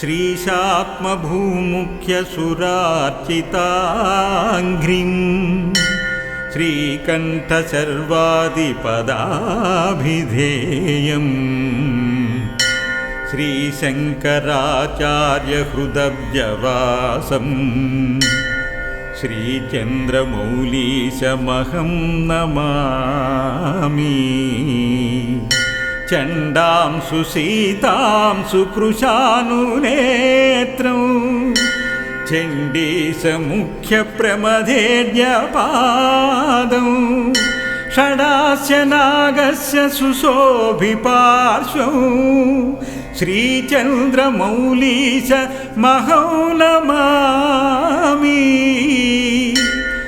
श्रीशात्मभूमुख्यसुरार्चिताङ्घ्रिं श्रीकण्ठसर्वादिपदाभिधेयम् श्रीशङ्कराचार्यहृदव्यवासम् श्रीचन्द्रमौलीशमहं नमामि चण्डां सुसीतां सुकृशानुनेत्रं। चण्डीसमुख्यप्रमथेर्यपादौ षडास्य नागस्य सुशोभिपार्श्वौ। श्रीचन्द्रमौलीश महौ नमामि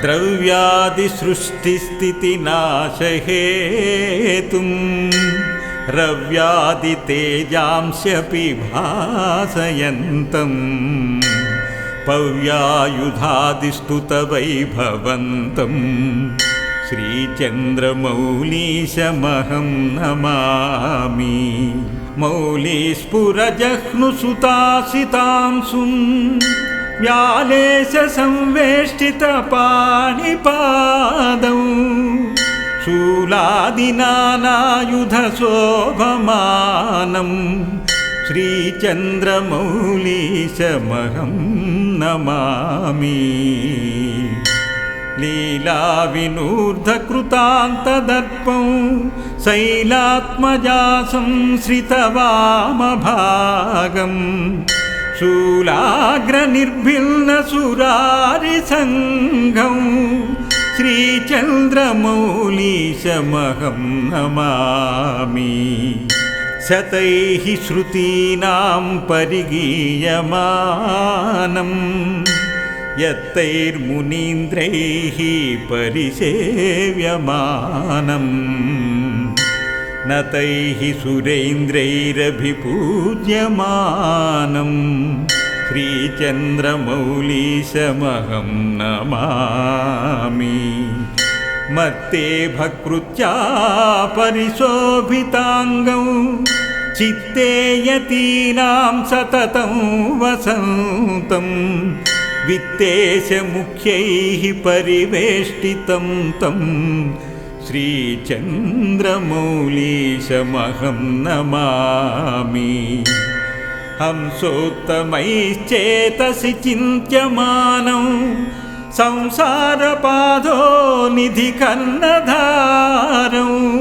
द्रव्यादिसृष्टिस्थितिनाशहेतुम् रव्यादितेजांस्यपि भासयन्तम्। पव्यायुधादिस्तुतवैभवन्तम्। श्रीचन्द्रमौलीशमहं नमामि। मौलीस्फुरजह्नुसुतासितांसुं व्यालेशसंवेष्टितपाणिपादौ शूलादिनानायुधशोभमानं श्रीचन्द्रमौलीशमहं नमामि। लीलाविनूर्धकृतान्तदर्पं शैलात्मजा संश्रितवामभागम् शूलाग्रनिर्भिन्नसुरारिसङ्घं श्रीचन्द्रमौलीशमहं नमामि शतैः श्रुतीनां परिगीयमानम्। यत्तैर्मुनीन्द्रैः परिसेव्यमानम्। न तैः सुरेन्द्रैरभिपूज्यमानं श्रीचन्द्रमौलीशमहं नमामि। मत्ते भकृत्या परिशोभिताङ्गौ चित्ते यतीनां सततं वसन्तम् वित्तेशमुख्यैः परिवेष्टितं तं श्रीचन्द्रमौलीशमहं नमामि हंसोत्तमैश्चेतसि चिन्त्यमानौ। संसारपादो निधिकर्णधारौ।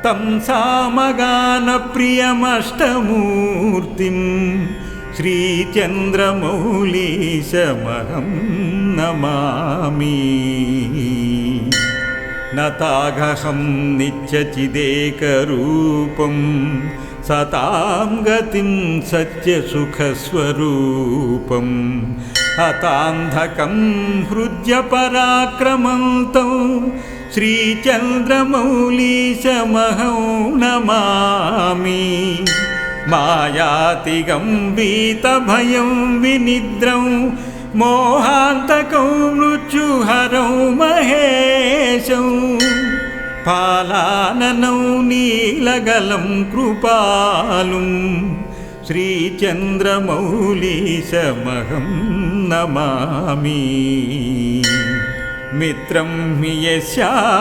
तं सामगानप्रियमष्टमूर्तिम् श्रीचन्द्रमौलीशमहं नमामि। न ताघहं नित्यचिदेकरूपं सतां गतिं सत्यसुखस्वरूपम् हतान्धकं हृद्यपराक्रमन्तौ श्रीचन्द्रमौलीशमहं नमामि मायातिगम्बीतभयं विनिद्रं। मोहान्तकौ मृत्युहरौ महेशौ फालाननौ नीलगलं कृपालुं श्रीचन्द्रमौलीशमहं नमामि। मित्रं हि यस्याखिलसेवधीशः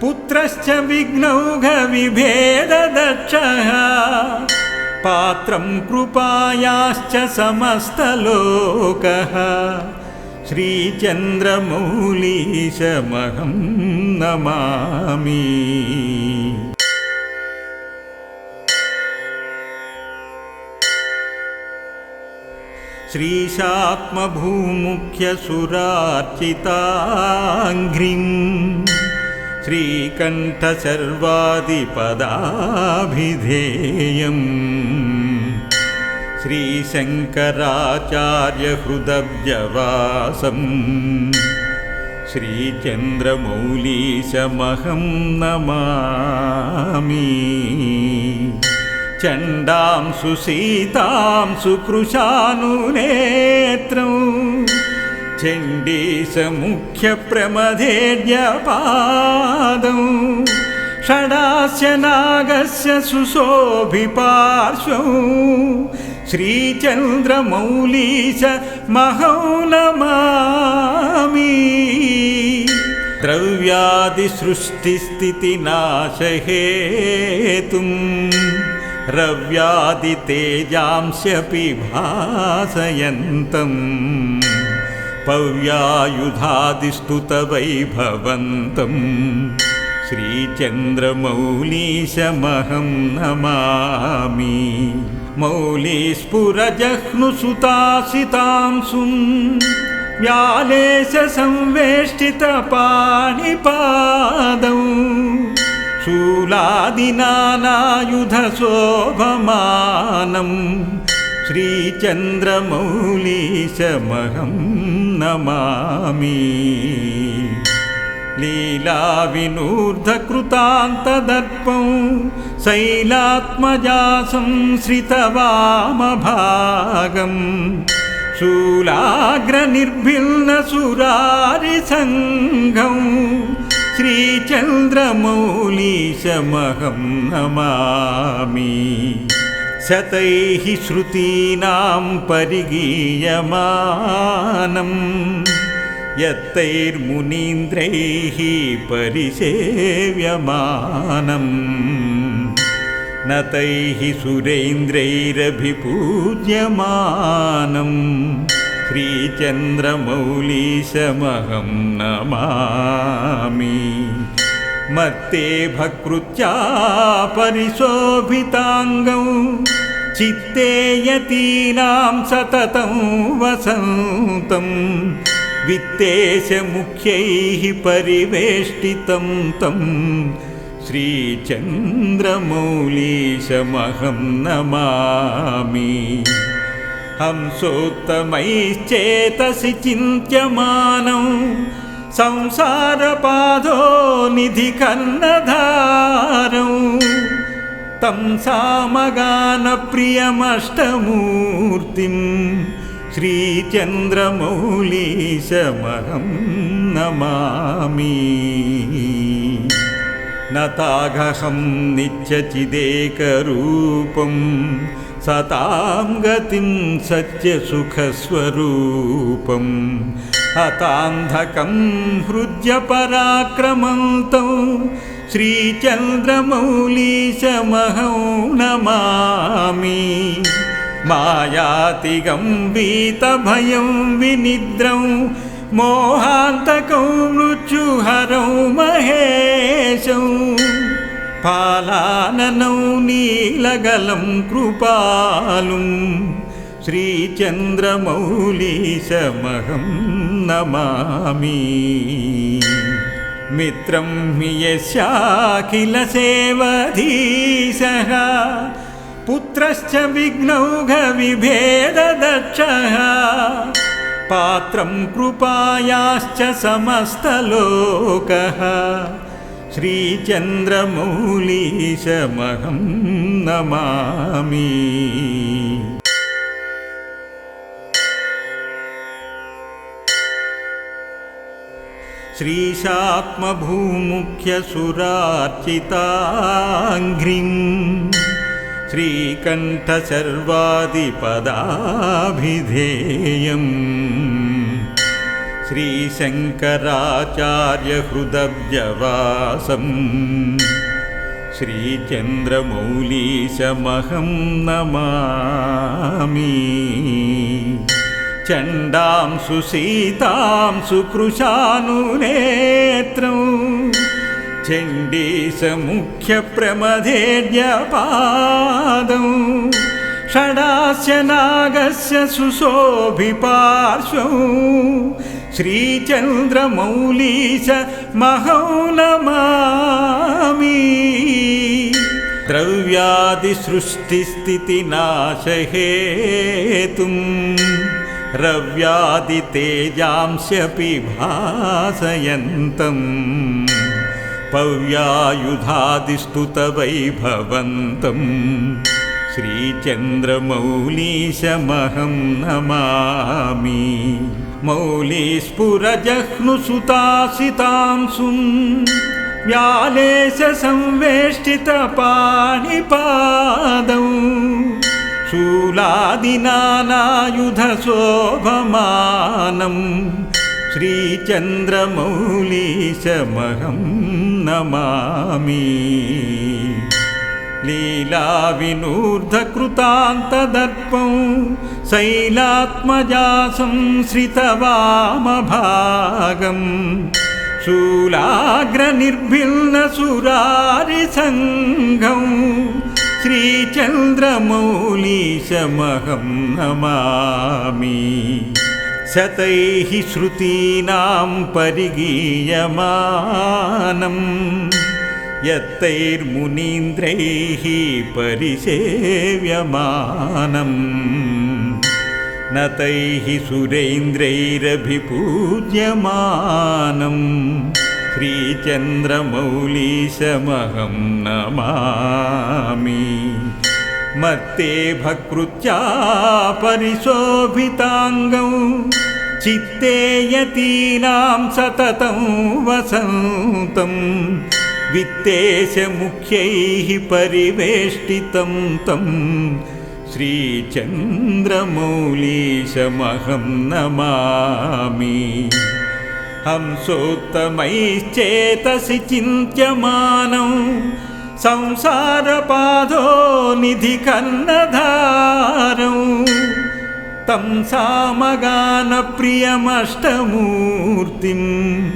पुत्रश्च विघ्नौघविभेददक्षः पात्रं कृपायाश्च समस्तलोकः श्रीचन्द्रमौलीशमहं नमामि। श्रीशात्मभूमुख्यसुरार्चिताङ्घ्रिम् श्रीकण्ठसर्वादिपदाभिधेयम् श्रीशङ्कराचार्यहृदव्यवासम् श्रीचन्द्रमौलीशमहं नमामि। चण्डां सुसीतां सुकृशानुनेत्रौ चण्डीसमुख्यप्रमथेर्यपादौ षडास्य नागस्य सुशोभिपार्श्वौ श्रीचन्द्रमौलीश महौ नमामि द्रव्यादिसृष्टिस्थितिनाशहेतुम् रव्यादितेजांस्यपि भासयन्तम्। पव्यायुधादिस्तुतवैभवन्तम् श्रीचन्द्रमौलीशमहं नमामि मौलीस्फुरजह्नुसुतासितांसुम् व्यालेशसंवेष्टितपाणिपादौ शूलादिनानायुधशोभमानम् श्रीचन्द्रमौलीशमहं नमामि लीलाविनूर्धकृतान्तदर्पं शैलात्मजा संश्रितवामभागम् शूलाग्रनिर्भिन्नसुरारिसङ्घं श्रीचन्द्रमौलीशमहं नमामि। शतैः श्रुतीनां परिगीयमानम् यत्तैर्मुनीन्द्रैः परिसेव्यमानम्। न तैः सुरेन्द्रैरभिपूज्यमानम्। श्रीचन्द्रमौलीशमहं नमामि। मत्ते भकृत्या परिशोभिताङ्गौ चित्ते यतीनां सततं वसन्तम् वित्तेशमुख्यैः परिवेष्टितं तं श्रीचन्द्रमौलीशमहं नमामि। हंसोत्तमैश्चेतसि चिन्त्यमानौ संसारपादो निधिकर्णधारौ। तं सामगानप्रियमष्टमूर्तिम् श्रीचन्द्रमौलीशमहं नमामि। न ताघहं नित्यचिदेकरूपं सतां गतिं सत्यसुखस्वरूपम् हतान्धकं हृद्यपराक्रमन्तौ श्रीचन्द्रमौलीशमहं नमामि मायातिगं वीतभयं विनिद्रं मोहान्तकौ मृत्युहरौ महेशौ फालाननौ नीलगलं कृपालुं श्रीचन्द्रमौलीशमहं नमामि मित्रं हि यस्याखिलसेवधीशः पुत्रश्च विघ्नौघविभेददक्षः पात्रं कृपायाश्च समस्तलोकः। श्रीचन्द्रमौलीशमहं नमामि। श्रीशात्मभूमुख्यसुरार्चिताङ्घ्रिम् श्रीकण्ठसर्वादिपदाभिधेयम् श्रीशङ्कराचार्यहृदव्यवासम् श्रीचन्द्रमौलीशमहं नमामि चण्डां सुसीतां सुकृशानुनेत्रं चण्डीसमुख्यप्रमथेड्यपादौ षडास्य नागस्य सुशोभिपार्श्वौ श्रीचन्द्रमौलीश महौ नमामि द्रव्यादिसृष्टिस्थितिनाशहेतुम् रव्यादितेजांस्यपि भासयन्तम् पव्यायुधादिस्तुतवैभवन्तम् श्रीचन्द्रमौलीशमहं नमामि मौलीस्फुरजह्नुसुतासितांसुम् व्यालेशसंवेष्टितपाणिपादौ शूलादिनानायुधशोभमानं श्रीचन्द्रमौलीशमहं नमामि। लीलाविनूर्धकृतान्तदर्पं शैलात्मजा संश्रितवामभागम् शूलाग्रनिर्भिन्नसुरारिसङ्घं श्रीचन्द्रमौलीशमहं नमामि शतैः श्रुतीनां परिगीयमानम् यत्तैर्मुनीन्द्रैः परिसेव्यमानम् न तैः सुरेन्द्रैरभिपूज्यमानं श्रीचन्द्रमौलीशमहं नमामि मत्ते भकृत्या परिशोभिताङ्गौ चित्ते यतीनां सततं वसन्तम् वित्तेशमुख्यैः परिवेष्टितं तं। श्रीचन्द्रमौलीशमहं नमामि। हंसोत्तमैश्चेतसि चिन्त्यमानौ संसारपादो निधिकर्णधारौ तं सामगानप्रियमष्टमूर्तिम्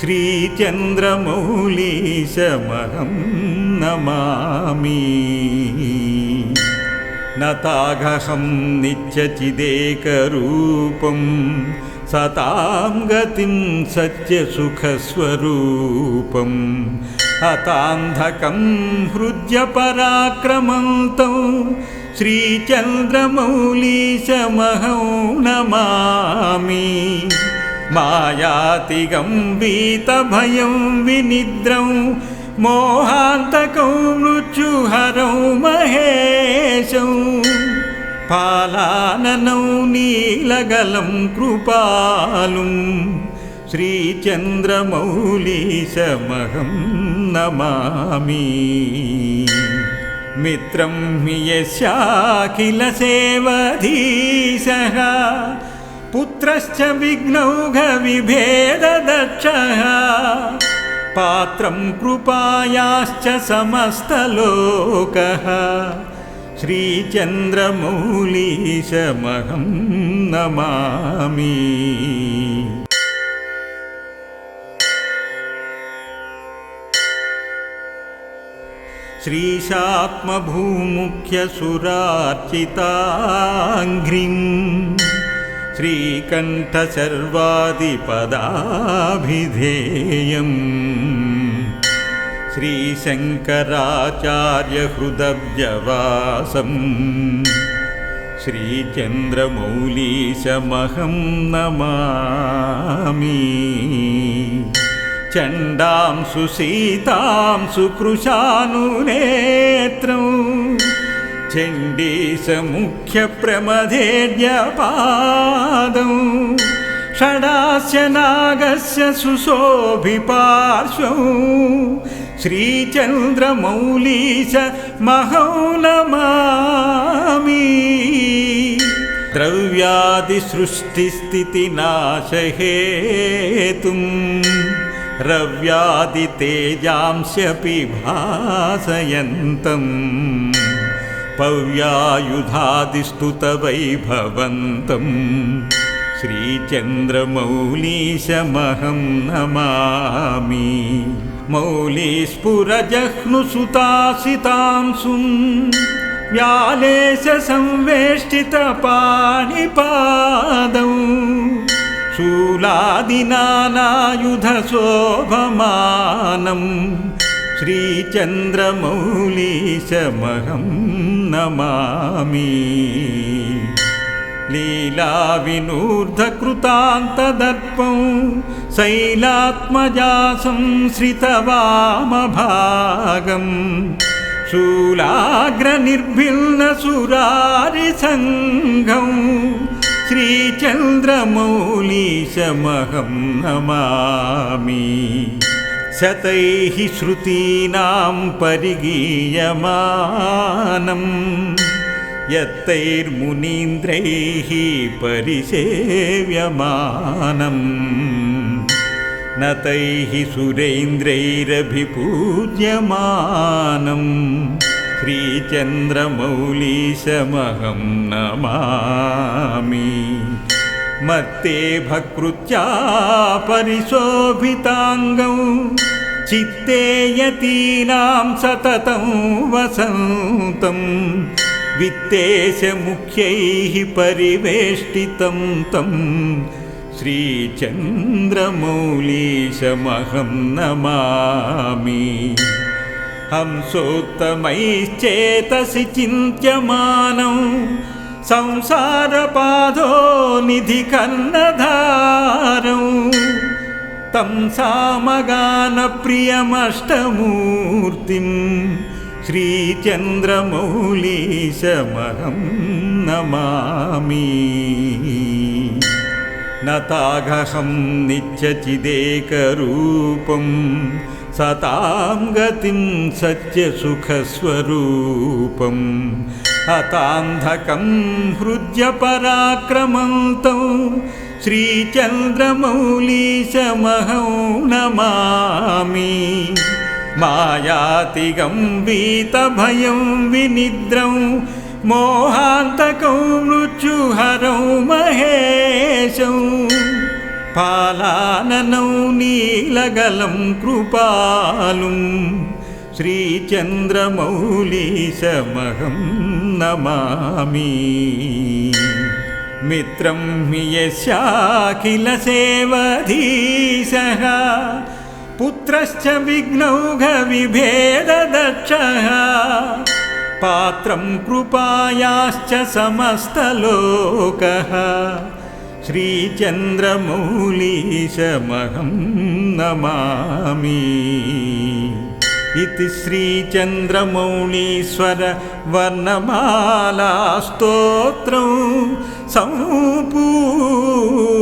श्रीचन्द्रमौलीशमहं नमामि। नताघहं नित्यचिदेकरूपं सतां गतिं सत्यसुखस्वरूपम् हतान्धकं हृद्यपराक्रमन्तौ श्रीचन्द्रमौलीशमहं नमामि मायातिगं वीतभयं विनिद्रं मोहान्तकौ मृत्युहरौ महेशौ पालाननौ नीलगलं कृपालुं श्रीचन्द्रमौलीशमहं नमामि। मित्रं हि यस्याखिलसेवधीशः पुत्रश्च विघ्नौघविभेददक्षः पात्रं कृपायाश्च समस्तलोकः। श्रीचन्द्रमौलीशमहं नमामि श्रीशात्मभूमुख्यसुरार्चिताङ्घ्रिम् श्रीकण्ठसर्वादिपदाभिधेयम् श्रीशङ्कराचार्यहृदव्यवासम् श्रीचन्द्रमौलीशमहं नमामि चण्डां सुसीतां सुकृशानुनेत्रं। चण्डीसमुख्यप्रमथेर्यपादौ षडास्य नागस्य सुशोभिपार्श्वौ। श्रीचन्द्रमौलीश महौ नमामि द्रव्यादिसृष्टिस्थितिनाशहेतुम् रव्यादितेजांस्यपि भासयन्तम्। पव्यायुधादिस्तुतवैभवन्तम्। श्रीचन्द्रमौलीशमहं नमामि। मौलीस्फुरजह्नुसुतासितांसुं व्यालेशसंवेष्टितपाणिपादौ शूलादिनानायुधशोभमानं श्रीचन्द्रमौलीशमहं नमामि। लीलाविनूर्धकृतान्तदर्पं शैलात्मजा संश्रितवामभागम् शूलाग्रनिर्भिन्नसुरारिसङ्घं श्रीचन्द्रमौलीशमहं नमामि शतैः श्रुतीनां परिगीयमानम्। यत्तैर्मुनीन्द्रैः परिसेव्यमानम्। न तैः सुरेन्द्रैरभिपूज्यमानम् श्रीचन्द्रमौलीशमहं नमामि। मत्ते भकृत्या परिशोभिताङ्गौ चित्ते यतीनां सततं वसन्तं। वित्तेशमुख्यैः परिवेष्टितं तं। श्रीचन्द्रमौलीशमहं नमामि हंसोत्तमैश्चेतसि चिन्त्यमानौ संसारपादो निधिकर्णधारौ तं सामगानप्रियमष्टमूर्तिं श्रीचन्द्रमौलीशमहं नमामि नताघहं नित्यचिदेकरूपं सतां गतिं सत्यसुखस्वरूपं हतान्धकं हृद्यपराक्रमन्तौ श्रीचन्द्रमौलीशमहं नमामि मायातिगं वीतभयं विनिद्रं। मोहान्तकौ मृत्युहरौ महेशौ पालाननौ नीलगलं कृपालुं श्रीचन्द्रमौलीशमहं नमामि। मित्रं हि यस्याखिलसेवधीशः पुत्रश्च विघ्नौघविभेददक्षः पात्रं कृपायाश्च समस्तलोकः श्रीचन्द्रमौलीशमहं नमामि। इति श्रीचन्द्रमौळीश्वर वर्णमालास्तोत्रं सम्पूर्णम्